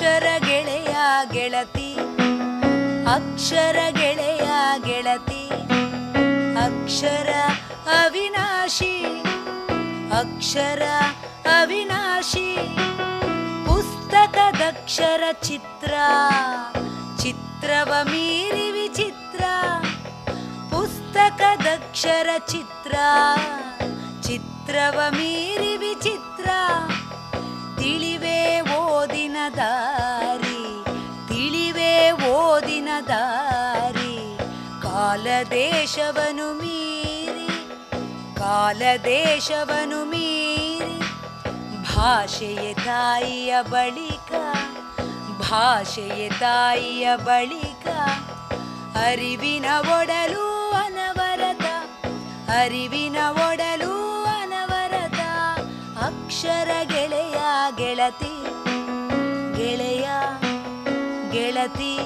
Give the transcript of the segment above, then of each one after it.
ಅಕ್ಷರ ಗೆಳೆಯ ಗೆಳತಿ, ಅಕ್ಷರ ಗೆಳೆಯ ಗೆಳತಿ, ಅಕ್ಷರ ಅವಿನಾಶಿ ಅಕ್ಷರ ಅವಿನಾಶಿ ಪುಸ್ತಕದಕ್ಷರ ಚಿತ್ರ, ಚಿತ್ರವ ಮೀರಿ ವಿಚಿತ್ರ ಪುಸ್ತಕದಕ್ಷರ ಚಿತ್ರ, ಚಿತ್ರವ ಮೀರಿ ವಿಚಿತ್ರ, ತಿಳಿವೆ ಓದಿನ ದಾರಿ ತಿಳಿವೆ ಓದಿನ ದಾರಿ ಕಾಲದೇಶವನು ಮೀರಿ ಕಾಲದೇಶವನು ಮೀರಿ, ಭಾಷೆಯ ತಾಯಿಯ ಬಳಿಕ, ಭಾಷೆಯ ತಾಯಿಯ ಬಳಿಕ, ಅರಿವಿನ ಒಡಲು ಅನವರತ, ಅರಿವಿನ ಒಡಲು ಅನವರತ, ಅಕ್ಷರ ಗೆಳತಿ,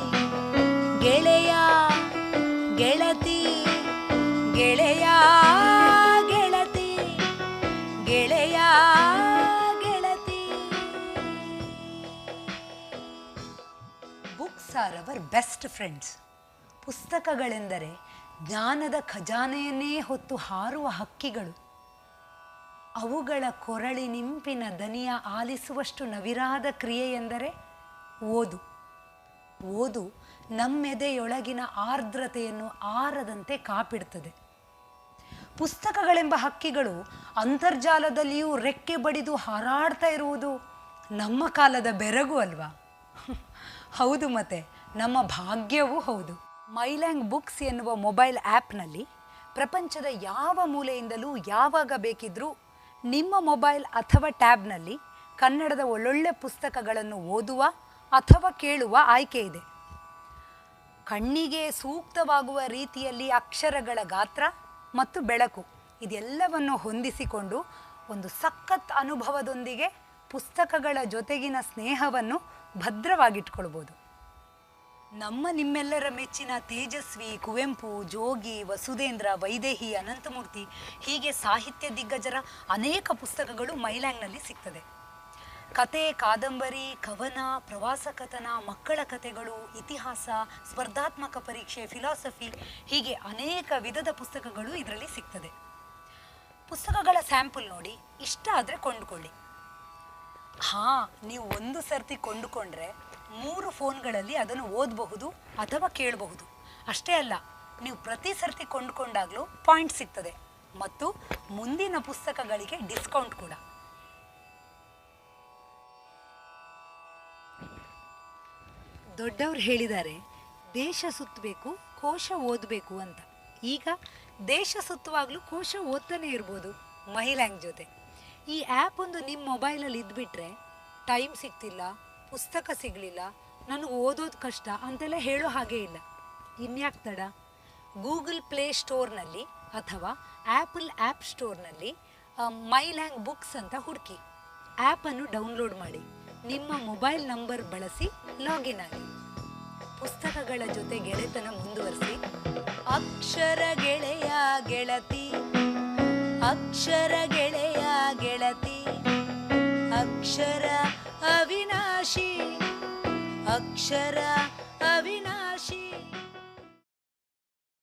ಗೆಳೆಯ ಗೆಳತಿ ಗೆಳೆಯ ಗೆಳತಿ ಗೆಳೆಯ, ಗೆಳತಿ. Books are our best friends ಪುಸ್ತಕಗಳೆಂದರೆ ಜ್ಞಾನದ ಖಜಾನೆಯನ್ನೇ ಹೊತ್ತು ಹಾರುವ ಹಕ್ಕಿಗಳು. ಅವುಗಳ ಕೊರಳಿನಿಂಪಿನ ದನಿಯ ಆಲಿಸುವಷ್ಟು ನವಿರಾದ ಕ್ರಿಯೆ ಎಂದರೆ ಓದು. ಓದು ನಮ್ಮೆದೆಯೊಳಗಿನ ಆರ್ದ್ರತೆಯನ್ನು ಆರದಂತೆ ಕಾಪಿಡ್ತದೆ. ಪುಸ್ತಕಗಳೆಂಬ ಹಕ್ಕಿಗಳು ಅಂತರ್ಜಾಲದಲ್ಲಿಯೂ ರೆಕ್ಕೆ ಬಡಿದು ಹಾರಾಡ್ತಾ ಇರುವುದು ನಮ್ಮ ಕಾಲದ ಬೆರಗು ಅಲ್ವಾ? ಹೌದು ಮತ್ತೆ, ನಮ್ಮ ಭಾಗ್ಯವೂ ಹೌದು. ಮೈಲ್ಯಾಂಗ್ ಬುಕ್ಸ್ ಎನ್ನುವ ಮೊಬೈಲ್ ಆ್ಯಪ್ನಲ್ಲಿ ಪ್ರಪಂಚದ ಯಾವ ಮೂಲೆಯಿಂದಲೂ ಯಾವಾಗ ಬೇಕಿದ್ರೂ ನಿಮ್ಮ ಮೊಬೈಲ್ ಅಥವಾ ಟ್ಯಾಬ್ನಲ್ಲಿ ಕನ್ನಡದ ಒಳ್ಳೊಳ್ಳೆ ಪುಸ್ತಕಗಳನ್ನು ಓದುವ ಅಥವಾ ಕೇಳುವ ಆಯ್ಕೆ ಇದೆ. ಕಣ್ಣಿಗೆ ಸೂಕ್ತವಾಗುವ ರೀತಿಯಲ್ಲಿ ಅಕ್ಷರಗಳ ಗಾತ್ರ ಮತ್ತು ಬೆಳಕು ಇದೆಲ್ಲವನ್ನು ಹೊಂದಿಸಿಕೊಂಡು ಒಂದು ಸಖತ್ ಅನುಭವದೊಂದಿಗೆ ಪುಸ್ತಕಗಳ ಜೊತೆಗಿನ ಸ್ನೇಹವನ್ನು ಭದ್ರವಾಗಿಟ್ಕೊಳ್ಬೋದು. ನಮ್ಮ ನಿಮ್ಮೆಲ್ಲರ ಮೆಚ್ಚಿನ ತೇಜಸ್ವಿ, ಕುವೆಂಪು, ಜೋಗಿ ವಸುಧೇಂದ್ರ ವೈದೇಹಿ, ಅನಂತಮೂರ್ತಿ ಹೀಗೆ ಸಾಹಿತ್ಯ ದಿಗ್ಗಜರ ಅನೇಕ ಪುಸ್ತಕಗಳು ಮೈಲ್ಯಾಂಗ್ನಲ್ಲಿ ಸಿಗ್ತದೆ. ಕತೆ, ಕಾದಂಬರಿ, ಕವನ, ಪ್ರವಾಸ ಕಥನ, ಮಕ್ಕಳ ಕಥೆಗಳು, ಇತಿಹಾಸ, ಸ್ಪರ್ಧಾತ್ಮಕ ಪರೀಕ್ಷೆ ಫಿಲಾಸಫಿ ಹೀಗೆ ಅನೇಕ ವಿಧದ ಪುಸ್ತಕಗಳು ಇದರಲ್ಲಿ ಸಿಗ್ತದೆ. ಪುಸ್ತಕಗಳ ಸ್ಯಾಂಪಲ್ ನೋಡಿ, ಇಷ್ಟ ಆದರೆ ಕೊಂಡುಕೊಳ್ಳಿ. ಹಾಂ, ನೀವು ಒಂದು ಸರ್ತಿ ಕೊಂಡುಕೊಂಡ್ರೆ ಮೂರು ಫೋನ್ಗಳಲ್ಲಿ ಅದನ್ನು ಓದಬಹುದು ಅಥವಾ ಕೇಳಬಹುದು. ಅಷ್ಟೇ ಅಲ್ಲ, ನೀವು ಪ್ರತಿ ಸರ್ತಿ ಕೊಂಡುಕೊಂಡಾಗಲೂ ಪಾಯಿಂಟ್ ಸಿಗ್ತದೆ. ಮತ್ತು ಮುಂದಿನ ಪುಸ್ತಕಗಳಿಗೆ ಡಿಸ್ಕೌಂಟ್ ಕೂಡ. ದೊಡ್ಡವ್ರು ಹೇಳಿದ್ದಾರೆ, ದೇಶ ಸುತ್ತಬೇಕು, ಕೋಶ ಓದಬೇಕು ಅಂತ. ಈಗ ದೇಶ ಸುತ್ತುವಾಗಲೂ ಕೋಶ ಓದ್ತಾನೆ ಇರ್ಬೋದು ಮಹಿಳಾಂಗ್ ಜೊತೆ. ಈ ಆ್ಯಪ್ ಒಂದು ನಿಮ್ಮ ಮೊಬೈಲಲ್ಲಿ ಇದ್ಬಿಟ್ರೆ ಟೈಮ್ ಸಿಗ್ತಿಲ್ಲ, ಪುಸ್ತಕ ಸಿಗಲಿಲ್ಲ, ನನಗೆ ಓದೋದು ಕಷ್ಟ ಅಂತೆಲ್ಲ ಹೇಳೋ ಹಾಗೇ ಇಲ್ಲ. ಇನ್ಯಾಕೆ ತಡ? ಗೂಗಲ್ ಪ್ಲೇ ಸ್ಟೋರ್ನಲ್ಲಿ ಅಥವಾ ಆ್ಯಪಲ್ ಆ್ಯಪ್ ಸ್ಟೋರ್ನಲ್ಲಿ ಮೈಲ್ಯಾಂಗ್ ಬುಕ್ಸ್ ಅಂತ ಹುಡುಕಿ. ಆ್ಯಪನ್ನು ಡೌನ್ಲೋಡ್ ಮಾಡಿ. ನಿಮ್ಮ ಮೊಬೈಲ್ ನಂಬರ್ ಬಳಸಿ ಲಾಗಿನ್ ಆಗಿ. ಪುಸ್ತಕಗಳ ಜೊತೆ ಗೆಳೆತನ ಮುಂದುವರಿಸಿ. ಅಕ್ಷರ ಗೆಳೆಯ ಗೆಳತಿ. ಅಕ್ಷರ ಗೆಳೆಯ ಗೆಳತಿ. ಅಕ್ಷರ ಅವಿನಾಶಿ. ಅಕ್ಷರ